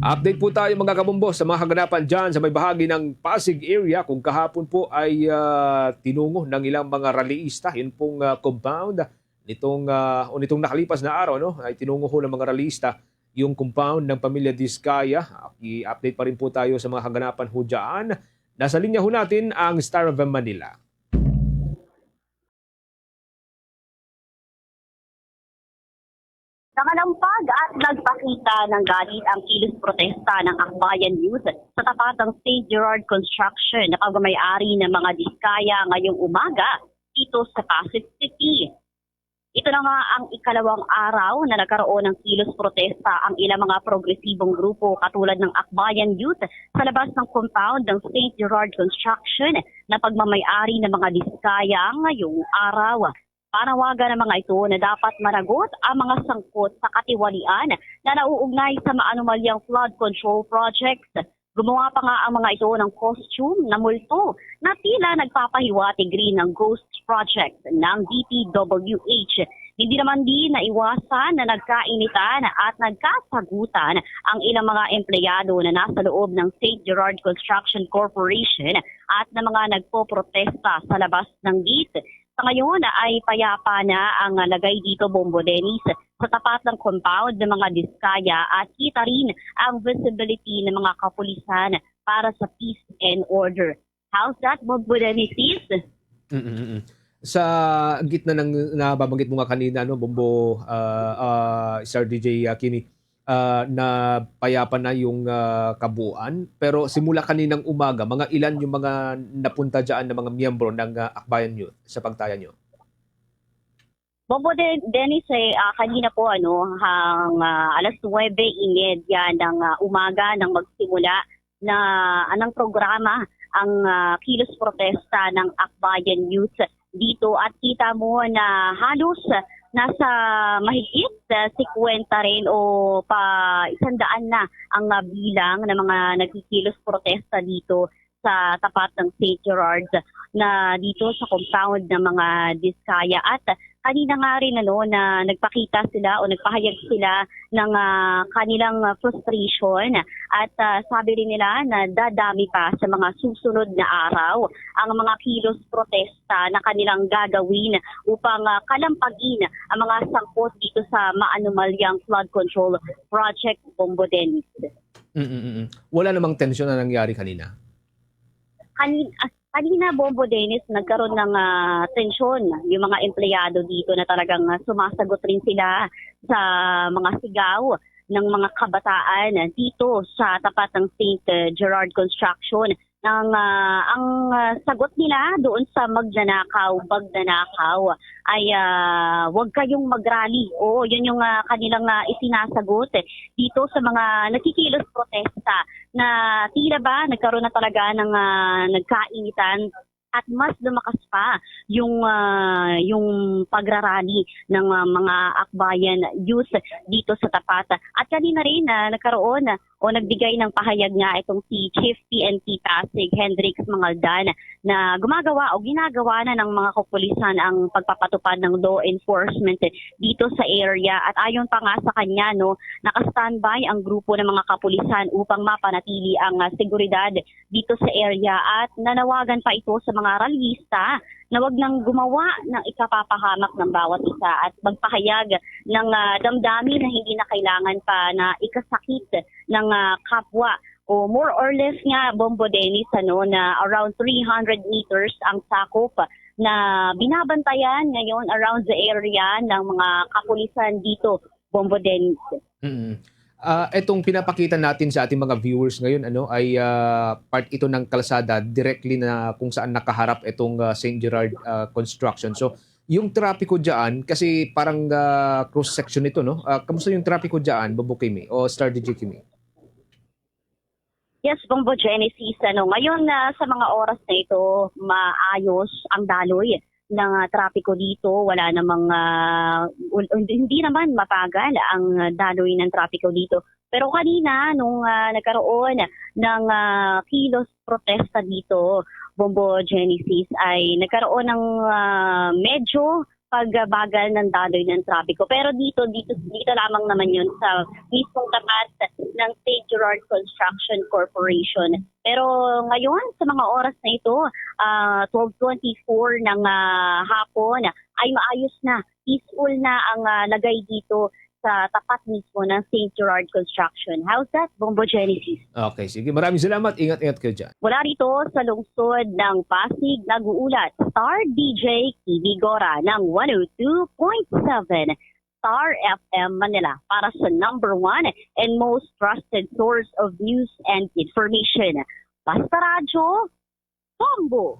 Update po tayo mga kabumbo sa mga kaganapan dyan sa may bahagi ng Pasig area kung kahapon po ay ah, tinungo ng ilang mga rallyista yun pong ah, compound nitong ah, o nitong nakalipas na araw no ay tinungo ho ng mga rallyista yung compound ng pamilya Diskaya. I-update pa rin po tayo sa mga kaganapan ho. Nasa linya ho natin ang Star of Manila. Nakalampag at nagpakita ng galit ang kilos protesta ng Akbayan Youth sa tapat ng St. Gerard Construction na pagmamayari ng mga diskaya ngayong umaga dito sa Pasig City. Ito na nga ang ikalawang araw na nagkaroon ng kilos protesta ang ilang mga progresibong grupo katulad ng Akbayan Youth sa labas ng compound ng St. Gerard Construction na pagmamayari ng mga diskaya ngayong araw. Panawagan ng mga ito na dapat managot ang mga sangkot sa katiwalian na nauugnay sa maanumalyang flood control projects. Gumawa pa nga ang mga ito ng costume na multo na tila nagpapahiwatig rin ng ghost project ng DPWH. Hindi naman din naiwasan na nagkainitan at nagkasagutan ang ilang mga empleyado na nasa loob ng St. Gerard Construction Corporation at na mga nagpo-protesta sa labas ng gate. Sa ngayon ay payapa na ang lagay dito Bombo Dennis sa tapat ng compound ng mga diskaya at kita rin ang visibility ng mga kapulisan para sa peace and order. How's that, Bombo Dennis? Mm-mm-mm. Sa gitna ng nababanggit mo nga kanina no Bombo uh, uh, Sir DJ Kimi uh, na payapa na yung uh, kabuuan pero simula kaninang umaga mga ilan yung mga napunta diyan ng mga miyembro ng uh, Akbayan Youth sa pagtaya nyo? Bobo de, Dennis, eh, ah, kanina po ano, hang ah, alas 9.30 ng ah, umaga nang magsimula na anong programa ang ah, kilos protesta ng Akbayan Youth dito at kita mo na halos nasa mahigit uh, 50 rin o pa isandaan na ang ah, bilang ng mga nagkikilos protesta dito sa tapat ng St. Gerard na dito sa compound ng mga Diskaya at kanina nga rin ano na nagpakita sila o nagpahayag sila ng ah, kanilang ah, frustration at ah, sabi rin nila na dadami pa sa mga susunod na araw ang mga kilos protesta na kanilang gagawin upang ah, kalampagin ang mga sangkot dito sa maanumalyang flood control project Bombo Dennis. Mm-mm-mm. Wala namang tensyon na nangyari kanina. kanina, kanina Bombo Dennis nagkaroon ng ah, tensyon yung mga empleyado dito na talagang ah, sumasagot rin sila sa mga sigaw ng mga kabataan dito sa tapat ng St. Gerard Construction ng ah, ang ah, sagot nila doon sa magnanakaw, magnanakaw ay ah, wag kayong magrally. Oo, yun yung ah, kanilang ah, isinasagot eh, dito sa mga nakikilos protesta na tila ba nagkaroon na talaga ng ah, nagkainitan at mas lumakas pa yung ah, yung pagrarally ng ah, mga akbayan youth dito sa tapat. At kanina rin na nagkaroon ah, o nagbigay ng pahayag nga itong si Chief PNP Pasig Hendrix Mangaldan na gumagawa o ginagawa na ng mga kapulisan ang pagpapatupad ng law enforcement dito sa area at ayon pa nga sa kanya no naka-standby ang grupo ng mga kapulisan upang mapanatili ang ah, seguridad dito sa area at nanawagan pa ito sa mga rallyista na wag nang gumawa ng ikapapahamak ng bawat isa at magpahayag ng ah, damdamin na hindi na kailangan pa na ikasakit ng ah, kapwa o more or less nga Bombo Dennis ano na around 300 meters ang sakop na binabantayan ngayon around the area ng mga kapulisan dito Bombo Dennis. Mm. Ah, etong pinapakita natin sa ating mga viewers ngayon ano ay ah, part ito ng kalsada directly na kung saan nakaharap itong ah, St. Gerard ah, construction. So, yung trapiko diyan kasi parang ah, cross section ito no. Ah, kamusta yung trapiko diyan, Bobo Kimi o Star DJ Kimi? Yes, Bombo Genesis. Ano, ngayon na sa mga oras na ito, maayos ang daloy ng ah, trapiko dito. Wala namang, ul- hindi naman mapagal ang daloy ng trapiko dito. Pero kanina, nung ah, nagkaroon ng ah, kilos protesta dito, Bombo Genesis, ay nagkaroon ng ah, medyo pagbagal ng daloy ng trapiko. Pero dito, dito, dito lamang naman yun sa mismong tapat ng St. Gerard Construction Corporation. Pero ngayon, sa mga oras na ito, ah, 12.24 ng ah, hapon, ay maayos na, peaceful na ang ah, lagay dito sa tapat mismo ng St. Gerard Construction. How's that, Bombo Genesis? Okay, sige. Maraming salamat. Ingat-ingat kayo dyan. Mula rito sa lungsod ng Pasig, nag-uulat Star DJ TV Gora ng 102.7 Star FM Manila para sa number one and most trusted source of news and information. Basta Radyo, Bombo!